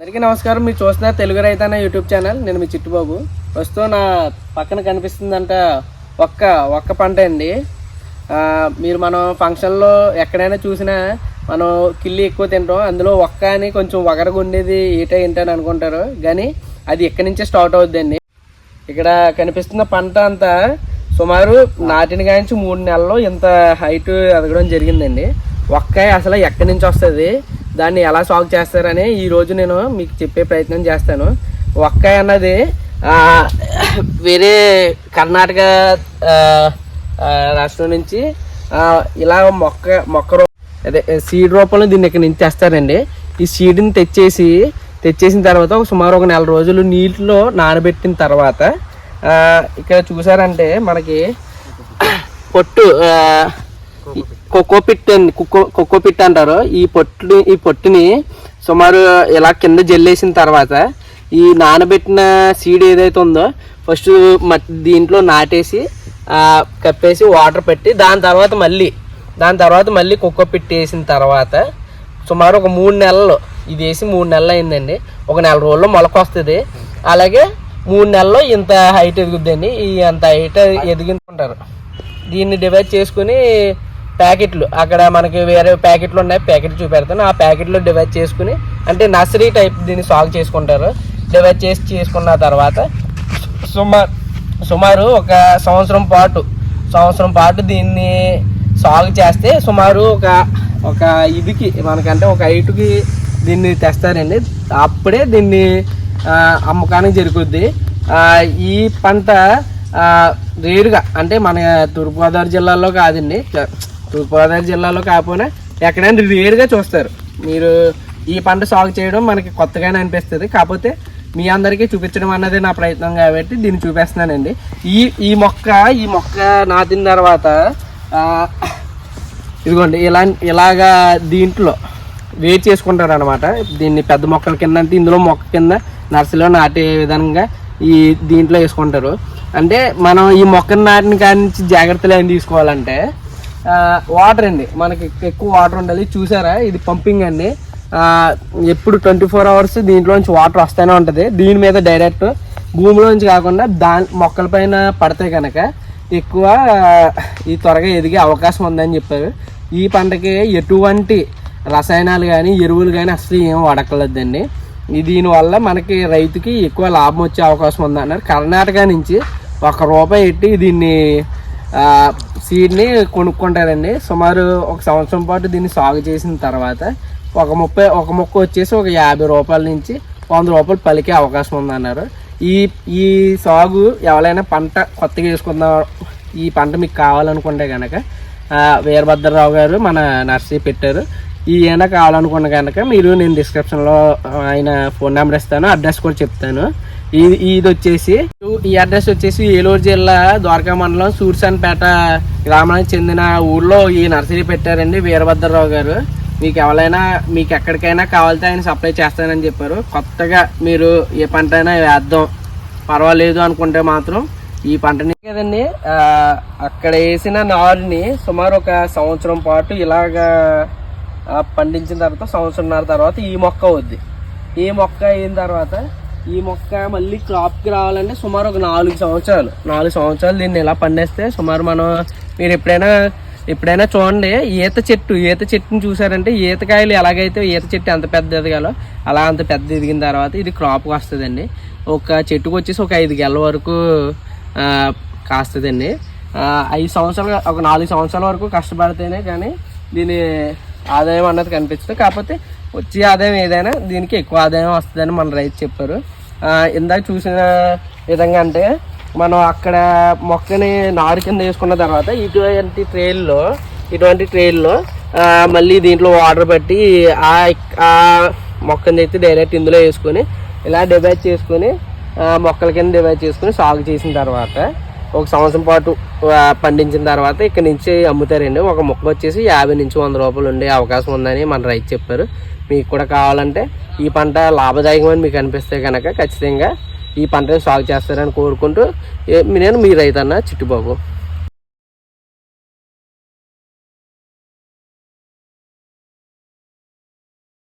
అందరికీ నమస్కారం. మీరు చూస్తున్నారు తెలుగు రైతన్న యూట్యూబ్ ఛానల్. నేను మీ చిట్టుబాబు. ప్రస్తుతం నా పక్కన కనిపిస్తుందంట ఒక్క ఒక్క పంట అండి. మీరు మనం ఫంక్షన్లో ఎక్కడైనా చూసినా మనం కిల్లి ఎక్కువ తింటాం. అందులో ఒక్క అని కొంచెం వగరగా ఉండేది ఏటా ఏంటని అనుకుంటారు. కానీ అది ఎక్కడి నుంచే స్టార్ట్ అవుద్దండి. ఇక్కడ కనిపిస్తున్న పంట అంతా సుమారు నాటిన కాంచి మూడు నెలల్లో ఇంత హైట్ ఎదగడం జరిగిందండి. ఒక్కాయ అసలు ఎక్కడి నుంచి వస్తుంది? దాన్ని ఎలా సాగు చేస్తారని ఈరోజు నేను మీకు చెప్పే ప్రయత్నం చేస్తాను. ఒక్కాయ అన్నది వేరే కర్ణాటక రాష్ట్రం నుంచి ఇలా మొక్క మొక్క అదే సీడ్ రూపంలో దీన్ని ఇక్కడ నుంచి తెస్తారండి. ఈ సీడ్ని తెచ్చేసి తెచ్చేసిన తర్వాత ఒక సుమారు ఒక నెల రోజులు నీటిలో నానబెట్టిన తర్వాత ఇక్కడ చూసారంటే మనకి పొట్టు ఆ, ఈ కోకో పిట్ అండి కుక్కో కోకో పిట్ అంటారు. ఈ పొట్టుని ఈ పొట్టుని సుమారు ఇలా కింద జల్లేసిన తర్వాత ఈ నానబెట్టిన సీడ్ ఏదైతే ఉందో ఫస్ట్ దీంట్లో నాటేసి కప్పేసి వాటర్ పెట్టి దాని తర్వాత మళ్ళీ దాని తర్వాత మళ్ళీ కుక్క వేసిన తర్వాత సుమారు ఒక మూడు నెలలు ఇది వేసి మూడు నెలలు అయిందండి. ఒక నెల రోజుల్లో మొలక వస్తుంది. అలాగే మూడు నెలల్లో ఇంత హైట్ ఎదుగుద్దండి. ఈ అంత హైట్ ఎదిగించుకుంటారు. దీన్ని డివైడ్ చేసుకుని ప్యాకెట్లు. అక్కడ మనకి వేరే ప్యాకెట్లు ఉన్నాయి. ప్యాకెట్లు చూపెడతాను. ఆ ప్యాకెట్లో డివైడ్ చేసుకుని అంటే నర్సరీ టైప్ దీన్ని సాగు చేసుకుంటారు. డివైడ్ చేసి చేసుకున్న తర్వాత సుమారు సుమారు ఒక సంవత్సరం పాటు సంవత్సరం పాటు దీన్ని సాగు చేస్తే సుమారు ఒక ఒక ఇదికి మనకంటే ఒక ఐటుకి దీన్ని తెస్తారండి. అప్పుడే దీన్ని అమ్మకానికి జరుగుద్ది. ఈ పంట రేరుగా అంటే మన తూర్పుగోదావరి జిల్లాలో కాదండి. తూర్పుగోదావరి జిల్లాలో కాకపోయినా ఎక్కడైనా రేరుగా చూస్తారు. మీరు ఈ పంట సాగు చేయడం మనకి కొత్తగానే అనిపిస్తుంది. కాకపోతే మీ అందరికీ చూపించడం అన్నది నా ప్రయత్నం కాబట్టి దీన్ని చూపిస్తున్నానండి. ఈ ఈ మొక్క ఈ మొక్క నాటిన తర్వాత ఇదిగోండి ఇలా ఇలాగా దీంట్లో వేరు చేసుకుంటారు అనమాట దీన్ని పెద్ద మొక్కల కింద అంటే ఇందులో మొక్క కింద నర్సరీలో నాటే విధంగా ఈ దీంట్లో వేసుకుంటారు. అంటే మనం ఈ మొక్కను నాటిన కాడి నుంచి జాగ్రత్తలు ఏం తీసుకోవాలంటే వాటర్ అండి. మనకి ఎక్కువ వాటర్ ఉండాలి. చూసారా? ఇది పంపింగ్ అండి. ఎప్పుడు ట్వంటీ ఫోర్ అవర్స్ దీంట్లోంచి వాటర్ వస్తూనే ఉంటుంది. దీని మీద డైరెక్ట్ భూమిలోంచి కాకుండా దాని మొక్కల పైన పడితే కనుక ఎక్కువ ఈ త్వరగా ఎదిగే అవకాశం ఉందని చెప్పారు. ఈ పంటకి ఎటువంటి రసాయనాలు కానీ ఎరువులు కానీ అసలు ఏం వాడకలేదండి దీనివల్ల మనకి రైతుకి ఎక్కువ లాభం వచ్చే అవకాశం ఉందన్నారు. కర్ణాటక నుంచి ఒక రూపాయి పెట్టి దీన్ని సీడ్ని కొనుక్కుంటారండి. సుమారు ఒక సంవత్సరం పాటు దీన్ని సాగు చేసిన తర్వాత ఒక ముప్పై ఒక మొక్క వచ్చేసి ఒక యాభై రూపాయల నుంచి వంద రూపాయలు పలికే అవకాశం ఉందన్నారు. ఈ ఈ సాగు ఎవరైనా పంట కొత్తగా వేసుకుందాం ఈ పంట మీకు కావాలనుకుంటే కనుక వీరభద్రరావు గారు మన నర్సరీ పెట్టారు. ఈయన కావాలనుకున్న కనుక మీరు నేను డిస్క్రిప్షన్లో ఆయన ఫోన్ నెంబర్ ఇస్తాను అడ్రస్ కూడా చెప్తాను. ఇది ఇది వచ్చేసి ఈ అడ్రస్ వచ్చేసి ఏలూరు జిల్లా ద్వారకా మండలం సూర్సన్పేట గ్రామానికి చెందిన ఊర్లో ఈ నర్సరీ పెట్టారండి వీరభద్రరావు గారు. మీకు ఎవరైనా మీకు ఎక్కడికైనా కావాలితే ఆయన సప్లై చేస్తానని చెప్పారు. కొత్తగా మీరు ఏ పంట అయినా వేద్దాం. పర్వాలేదు అనుకుంటే మాత్రం ఈ పంటని కదండి అక్కడ వేసిన నారుని సుమారు ఒక సంవత్సరం పాటు ఇలాగా పండించిన తర్వాత సంవత్సరంన్నర తర్వాత ఈ మొక్క వద్ది ఈ మొక్క అయిన తర్వాత ఈ మొక్క మళ్ళీ క్రాప్కి రావాలంటే సుమారు ఒక నాలుగు సంవత్సరాలు. నాలుగు సంవత్సరాలు దీన్ని ఇలా పండిస్తే సుమారు మనం మీరు ఎప్పుడైనా ఎప్పుడైనా చూడండి ఈత చెట్టు ఈత చెట్టుని చూసారంటే ఈతకాయలు ఎలాగైతే ఈత చెట్టు ఎంత పెద్ద ఎదగాలో అలా అంత పెద్ద ఎదిగిన తర్వాత ఇది క్రాప్కి వస్తుందండి. ఒక చెట్టుకు వచ్చేసి ఒక ఐదు గెల వరకు కాస్తుందండి. ఐదు సంవత్సరాలు ఒక నాలుగు సంవత్సరాల వరకు కష్టపడితేనే కానీ దీని ఆదాయం అన్నది కనిపిస్తుంది. కాకపోతే వచ్చే ఆదాయం ఏదైనా దీనికి ఎక్కువ ఆదాయం వస్తుందని మన రైతు చెప్పారు. ఇందాక చూసిన విధంగా అంటే మనం అక్కడ మొక్కని నారు కింద వేసుకున్న తర్వాత ఇటువంటి ట్రైల్లో ఇటువంటి ట్రైల్లో మళ్ళీ దీంట్లో వాటర్ పెట్టి ఆ ఆ మొక్కని తెచ్చి డైరెక్ట్ ఇందులో వేసుకొని ఇలా డివైడ్ చేసుకొని మొక్కల కింద డివైడ్ చేసుకొని సాగు చేసిన తర్వాత ఒక సంవత్సరం పాటు పండించిన తర్వాత ఇక్కడ నుంచి అమ్ముతారండి. ఒక మొక్క వచ్చేసి యాభై నుంచి వంద రూపాయలు ఉండే అవకాశం ఉందని మన రైతు చెప్పారు. మీకు కూడా కావాలంటే ఈ పంట లాభదాయకమని మీకు అనిపిస్తే కనుక ఖచ్చితంగా ఈ పంటని సాగు చేస్తారని కోరుకుంటూ నేను మీ రైతన్న చిట్టుబాబు.